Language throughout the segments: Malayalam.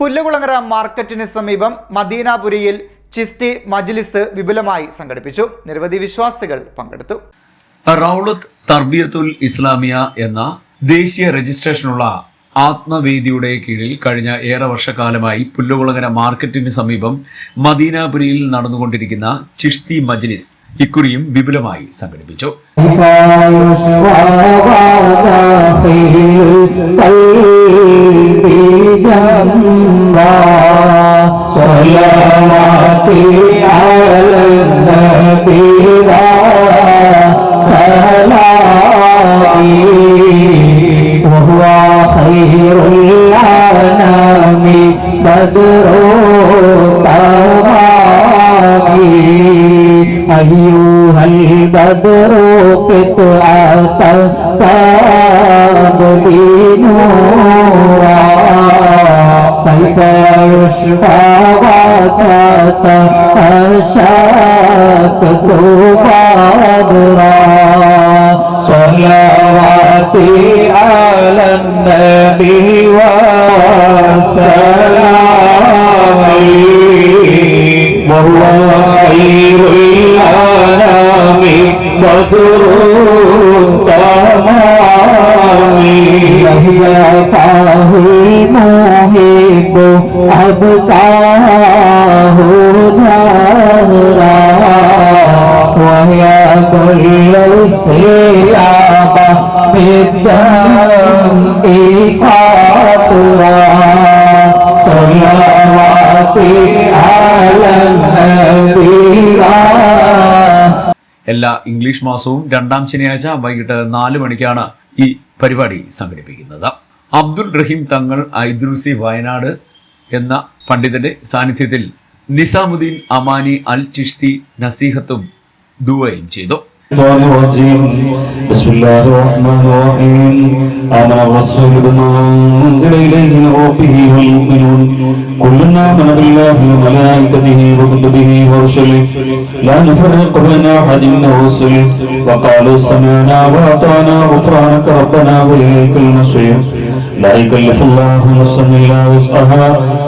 പുല്ലുകുളങ്ങര മാർക്കറ്റിന് സമീപം മദീനാപുരിയിൽ ചിസ്തി മജ്ലിസ് വിപുലമായി സംഘടിപ്പിച്ചു. നിരവധി വിശ്വാസികൾ പങ്കെടുത്തു. റൌളത്ത് തർബിയത്തുൽ ഇസ്ലാമിയ എന്ന ദേശീയ രജിസ്ട്രേഷനുള്ള ആത്മവേദിയുടെ കീഴിൽ കഴിഞ്ഞ ഏറെ വർഷക്കാലമായി പുല്ലുകുളങ്ങര മാർക്കറ്റിന് സമീപം മദീനാപുരിയിൽ നടന്നുകൊണ്ടിരിക്കുന്ന ചിഷ്തി മജ്ലിസ് ഇക്കുറിയും വിപുലമായി സംഘടിപ്പിച്ചു وهو خير الأنام بدر التمام أيها البدر قطعة تبدي نورا؟ كيف يشفى وتتأشكت بدرا صلواتي على النبي والسلام وهو خير الأنام بدر تمام يهفاه المحب أبقاه جهرا وهي كل الصيام بالدم قطرا صلواتي على النبي എല്ലാ ഇംഗ്ലീഷ് മാസവും രണ്ടാം ശനിയാഴ്ച വൈകിട്ട് നാല് മണിക്കാണ് ഈ പരിപാടി സംഘടിപ്പിക്കുന്നത്. അബ്ദുൾ റഹീം തങ്ങൾ ഐദ്രൂസി വയനാട് എന്ന പണ്ഡിതന്റെ സാന്നിധ്യത്തിൽ നിസാമുദ്ദീൻ അമാനി അൽ ചിഷ്തി നസീഹത്തും ദുവയും ചെയ്തു. الشيطان الرجيم بسم الله الرحمن الرحيم آمن الرسول بما أنزل إليه من ربه والمؤمنون كلنا آمن بالله وملائكته وكتبه ورسله لا نفرق بين أحد من رسله وقالوا سمعنا وأطعنا غفرانك ربنا وإليك المصير لا يكلف الله نفسا إلا وسعها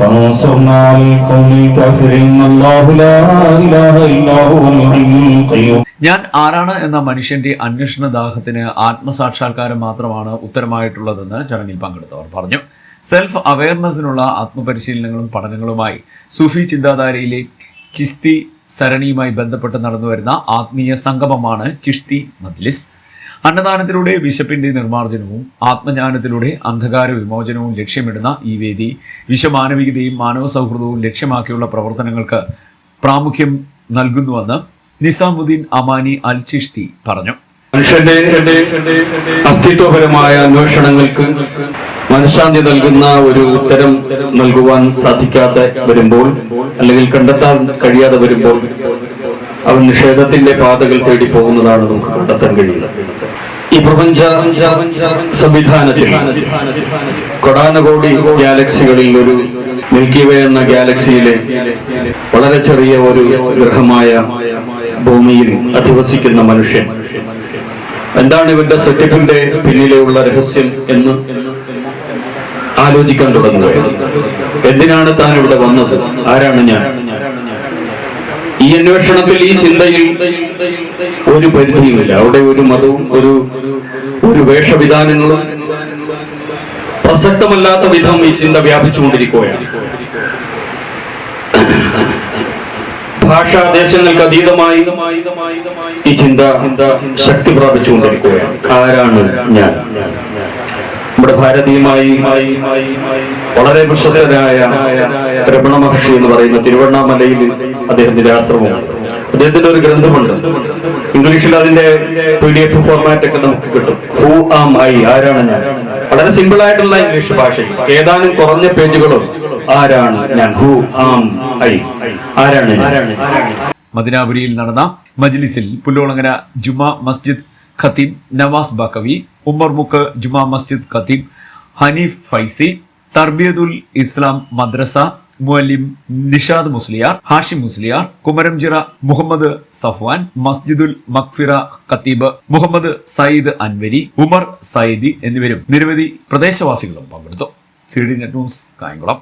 فانصرنا على القوم الكافرين الله لا إله إلا هو الحي القيوم ഞാൻ ആരാണ് എന്ന മനുഷ്യന്റെ അന്വേഷണ ദാഹത്തിന് ആത്മസാക്ഷാത്കാരം മാത്രമാണ് ഉത്തരമായിട്ടുള്ളതെന്ന് ചടങ്ങിൽ പങ്കെടുത്തവർ പറഞ്ഞു സെൽഫ് അവയർനെസ്സിനുള്ള ആത്മപരിശീലനങ്ങളും പഠനങ്ങളുമായി സൂഫി ചിന്താധാരയിലെ ചിസ്തി സരണിയുമായി ബന്ധപ്പെട്ട് നടന്നുവരുന്ന ആത്മീയ സംഗമമാണ് ചിഷ്തി മജ്ലിസ് അന്നദാനത്തിലൂടെ വിശപ്പിന്റെ നിർമ്മാർജനവും ആത്മജ്ഞാനത്തിലൂടെ അന്ധകാര വിമോചനവും ലക്ഷ്യമിടുന്ന ഈ വേദി വിശ്വമാനവികതയും മാനവ സൗഹൃദവും ലക്ഷ്യമാക്കിയുള്ള പ്രവർത്തനങ്ങൾക്ക് പ്രാമുഖ്യം നൽകുന്നുവെന്ന് നിസാമുദ്ദീൻ അമാനി അൽ ചിഷ്തി പറഞ്ഞു. മനുഷ്യന്റെ അസ്തിത്വപരമായ അന്വേഷണങ്ങൾക്ക് മനഃശാന്തി നൽകുന്ന ഒരു ഉത്തരം നൽകുവാൻ സാധിക്കാതെ വരുമ്പോൾ അല്ലെങ്കിൽ കണ്ടെത്താൻ കഴിയാതെ വരുമ്പോൾ അവൻ നിഷേധത്തിന്റെ പാതകൾ തേടി പോകുന്നതാണ് നമുക്ക് കണ്ടെത്താൻ കഴിയുന്നത്. ഈ പ്രപഞ്ച സംവിധാനത്തിൽ കൊടാനകോടി ഗാലക്സികളിൽ ഒരു മിൽക്കി വേ എന്ന ഗാലക്സിയിലെ വളരെ ചെറിയ ഒരു ഗ്രഹമായ ഭൂമിയിൽ അധിവസിക്കുന്ന മനുഷ്യൻ. എന്താണ് ഇവന്റെ സെറ്റപ്പിന്റെ പിന്നിലെയുള്ള രഹസ്യം എന്ന് ആലോചിക്കാൻ തുടങ്ങുക എന്തിനാണ് താൻ ഇവിടെ വന്നത്? ആരാണ് ഞാൻ? ഈ അന്വേഷണത്തിൽ ഈ ചിന്തയിൽ ഒരു പരിധിയുമില്ല. അവിടെ ഒരു മതവും ഒരു ഒരു വേഷവിധാനങ്ങളും പ്രസക്തമല്ലാത്ത വിധം ഈ ചിന്ത വ്യാപിച്ചുകൊണ്ടിരിക്കുകയാണ്. ഭാഷാ ദേശങ്ങൾക്ക് അതീതമായി ഈ ചിന്ത ശക്തി പ്രാപിച്ചുകൊണ്ടിരിക്കുകയാണ്. ആരാണ് ഞാൻ? നമ്മുടെ ഭാരതീയമായി വളരെ പ്രശസ്തരായ രമണ മഹർഷി എന്ന് പറയുന്ന തിരുവണ്ണാമലയിൽ അദ്ദേഹത്തിന്റെ ആശ്രമം അദ്ദേഹത്തിന്റെ ഒരു ഗ്രന്ഥമുണ്ട്. ഇംഗ്ലീഷിൽ അതിന്റെ പി ഡി എഫ് ഫോർമാറ്റ് ഒക്കെ നമുക്ക് കിട്ടും. ഹൂ ആം ഐ ആരാണ് ഞാൻ? വളരെ സിമ്പിൾ ആയിട്ടുള്ള ഇംഗ്ലീഷ് ഭാഷയിൽ ഏതാനും കുറഞ്ഞ പേജുകളും ആരാണ് ഞാൻ? ഹൂ ആം ഐ ആരാണ് മദിനാപുരിയിൽ നടന്ന മജ്ലിസിൽ പുല്ലോളങ്ങര ജുമാ മസ്ജിദ് ഖത്തീബ് നവാസ് ബക്കവി ഉമ്മർമുക്ക് മുക്ക് ജുമാ മസ്ജിദ് ഖത്തീബ് ഹനീഫ് ഫൈസി തർബിയതുൽ ഇസ്ലാം മദ്രസ മുഅല്ലിം നിഷാദ് മുസ്ലിയാർ ഹാഷിം മുസ്ലിയാർ കുമരംജിറ മുഹമ്മദ് സഫ്വാൻ മസ്ജിദുൽ മക്ഫിറ ഖത്തീബ് മുഹമ്മദ് സയ്യിദ് അൻവരി ഉമർ സയ്യിദി എന്നിവരും നിരവധി പ്രദേശവാസികളും പങ്കെടുത്തു. C D net news Kayamkulam.